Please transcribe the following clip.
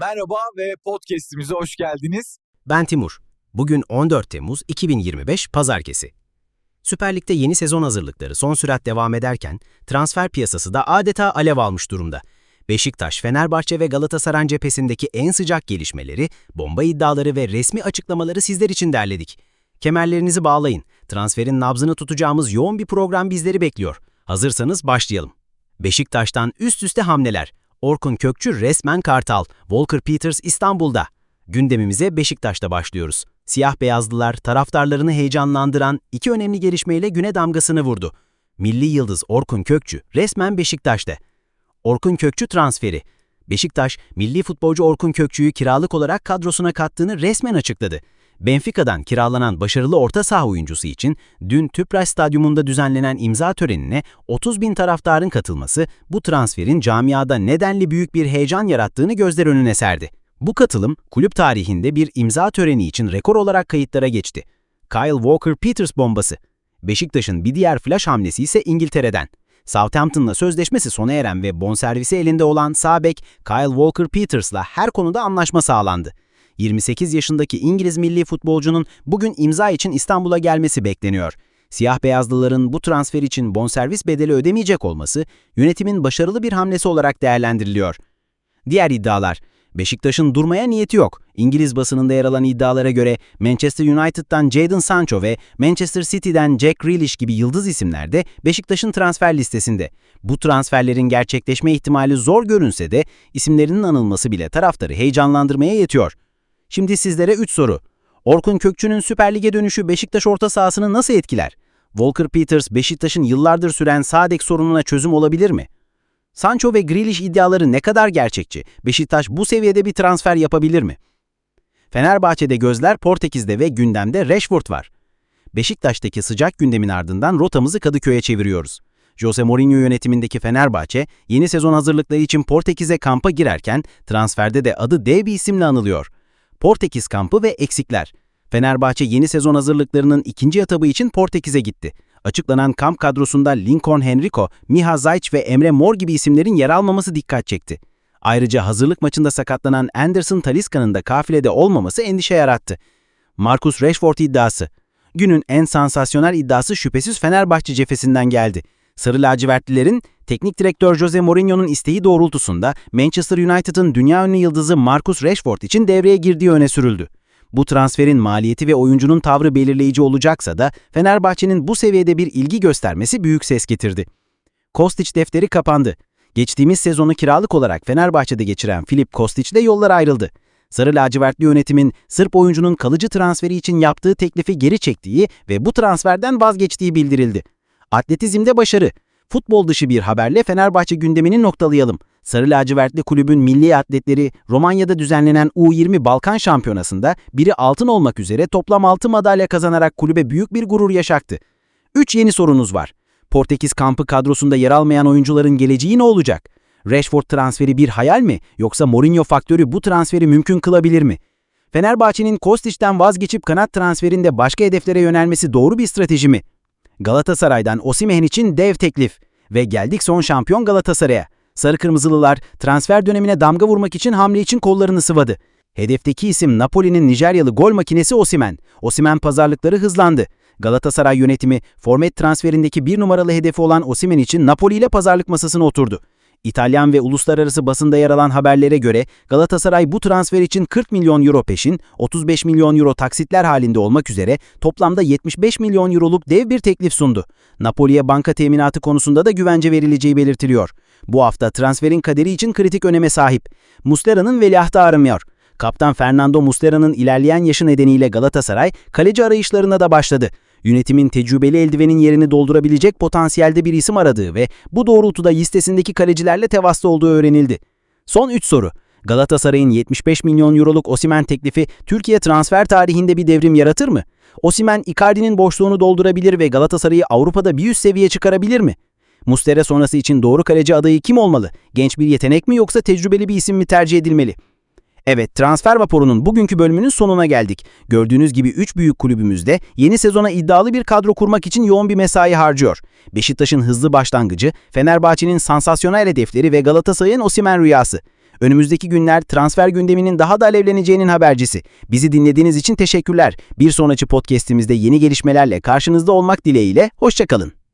Merhaba ve podcast'imize hoş geldiniz. Ben Timur. Bugün 14 Temmuz 2025 Pazartesi. Süper Lig'de yeni sezon hazırlıkları son sürat devam ederken transfer piyasası da adeta alev almış durumda. Beşiktaş, Fenerbahçe ve Galatasaray cephesindeki en sıcak gelişmeleri, bomba iddiaları ve resmi açıklamaları sizler için derledik. Kemerlerinizi bağlayın. Transferin nabzını tutacağımız yoğun bir program bizleri bekliyor. Hazırsanız başlayalım. Beşiktaş'tan üst üste hamleler. Orkun Kökçü resmen Kartal, Volker Peters İstanbul'da. Gündemimize Beşiktaş'ta başlıyoruz. Siyah beyazlılar taraftarlarını heyecanlandıran iki önemli gelişmeyle güne damgasını vurdu. Milli yıldız Orkun Kökçü resmen Beşiktaş'ta. Orkun Kökçü transferi. Beşiktaş, milli futbolcu Orkun Kökçü'yü kiralık olarak kadrosuna kattığını resmen açıkladı. Benfica'dan kiralanan başarılı orta saha oyuncusu için dün Tüpraş Stadyumunda düzenlenen imza törenine 30 bin taraftarın katılması bu transferin camiada nedenli büyük bir heyecan yarattığını gözler önüne serdi. Bu katılım kulüp tarihinde bir imza töreni için rekor olarak kayıtlara geçti. Kyle Walker-Peters bombası. Beşiktaş'ın bir diğer flash hamlesi ise İngiltere'den. Southampton'la sözleşmesi sona eren ve bonservisi elinde olan sağ Kyle Walker-Peters'la her konuda anlaşma sağlandı. 28 yaşındaki İngiliz milli futbolcunun bugün imza için İstanbul'a gelmesi bekleniyor. Siyah beyazlıların bu transfer için bonservis bedeli ödemeyecek olması yönetimin başarılı bir hamlesi olarak değerlendiriliyor. Diğer iddialar Beşiktaş'ın durmaya niyeti yok. İngiliz basınında yer alan iddialara göre Manchester United'dan Jadon Sancho ve Manchester City'den Jack Grealish gibi yıldız isimler de Beşiktaş'ın transfer listesinde. Bu transferlerin gerçekleşme ihtimali zor görünse de isimlerinin anılması bile taraftarı heyecanlandırmaya yetiyor. Şimdi sizlere 3 soru. Orkun Kökçü'nün Süper Lig'e dönüşü Beşiktaş orta sahasını nasıl etkiler? Volker Peters, Beşiktaş'ın yıllardır süren Sadek sorununa çözüm olabilir mi? Sancho ve Grealish iddiaları ne kadar gerçekçi? Beşiktaş bu seviyede bir transfer yapabilir mi? Fenerbahçe'de gözler Portekiz'de ve gündemde Rashford var. Beşiktaş'taki sıcak gündemin ardından rotamızı Kadıköy'e çeviriyoruz. Jose Mourinho yönetimindeki Fenerbahçe, yeni sezon hazırlıkları için Portekiz'e kampa girerken transferde de adı dev bir isimle anılıyor. Portekiz kampı ve eksikler. Fenerbahçe yeni sezon hazırlıklarının ikinci etabı için Portekiz'e gitti. Açıklanan kamp kadrosunda Lincoln Henrico, Miha Zayç ve Emre Mor gibi isimlerin yer almaması dikkat çekti. Ayrıca hazırlık maçında sakatlanan Anderson Talisca'nın da kafilede olmaması endişe yarattı. Marcus Rashford iddiası. Günün en sansasyonel iddiası şüphesiz Fenerbahçe cephesinden geldi. Sarı lacivertlilerin teknik direktör Jose Mourinho'nun isteği doğrultusunda Manchester United'ın dünya ünlü yıldızı Marcus Rashford için devreye girdiği öne sürüldü. Bu transferin maliyeti ve oyuncunun tavrı belirleyici olacaksa da Fenerbahçe'nin bu seviyede bir ilgi göstermesi büyük ses getirdi. Kostić defteri kapandı. Geçtiğimiz sezonu kiralık olarak Fenerbahçe'de geçiren Filip Kostić ile yollar ayrıldı. Sarı lacivertli yönetimin Sırp oyuncunun kalıcı transferi için yaptığı teklifi geri çektiği ve bu transferden vazgeçtiği bildirildi. Atletizmde başarı. Futbol dışı bir haberle Fenerbahçe gündemini noktalayalım. Sarı lacivertli kulübün milli atletleri Romanya'da düzenlenen U20 Balkan Şampiyonası'nda biri altın olmak üzere toplam 6 madalya kazanarak kulübe büyük bir gurur yaşaktı. 3 yeni sorunuz var. Portekiz kampı kadrosunda yer almayan oyuncuların geleceği ne olacak? Rashford transferi bir hayal mi yoksa Mourinho faktörü bu transferi mümkün kılabilir mi? Fenerbahçe'nin Kostic'ten vazgeçip kanat transferinde başka hedeflere yönelmesi doğru bir strateji mi? Galatasaray'dan Osimhen için dev teklif ve geldik son şampiyon Galatasaray'a. Sarı Kırmızılılar transfer dönemine damga vurmak için hamle için kollarını sıvadı. Hedefteki isim Napoli'nin Nijeryalı gol makinesi Osimen. Osimen pazarlıkları hızlandı. Galatasaray yönetimi formet transferindeki bir numaralı hedefi olan Osimen için Napoli ile pazarlık masasına oturdu. İtalyan ve uluslararası basında yer alan haberlere göre Galatasaray bu transfer için 40 milyon euro peşin, 35 milyon euro taksitler halinde olmak üzere toplamda 75 milyon euroluk dev bir teklif sundu. Napoli'ye banka teminatı konusunda da güvence verileceği belirtiliyor. Bu hafta transferin kaderi için kritik öneme sahip. Muslera'nın veliahtı aranmıyor. Kaptan Fernando Muslera'nın ilerleyen yaşı nedeniyle Galatasaray kaleci arayışlarına da başladı. Yönetimin tecrübeli eldivenin yerini doldurabilecek potansiyelde bir isim aradığı ve bu doğrultuda listesindeki kalecilerle tevasta olduğu öğrenildi. Son 3 soru. Galatasaray'ın 75 milyon euroluk Osimen teklifi Türkiye transfer tarihinde bir devrim yaratır mı? Osimen Icardi'nin boşluğunu doldurabilir ve Galatasaray'ı Avrupa'da bir üst seviye çıkarabilir mi? Mustera sonrası için doğru kaleci adayı kim olmalı? Genç bir yetenek mi yoksa tecrübeli bir isim mi tercih edilmeli? Evet, Transfer Vaporu'nun bugünkü bölümünün sonuna geldik. Gördüğünüz gibi 3 büyük kulübümüzde yeni sezona iddialı bir kadro kurmak için yoğun bir mesai harcıyor. Beşiktaş'ın hızlı başlangıcı, Fenerbahçe'nin sansasyonel hedefleri ve Galatasaray'ın Osimen rüyası. Önümüzdeki günler transfer gündeminin daha da alevleneceğinin habercisi. Bizi dinlediğiniz için teşekkürler. Bir sonraki podcast'imizde yeni gelişmelerle karşınızda olmak dileğiyle, hoşçakalın.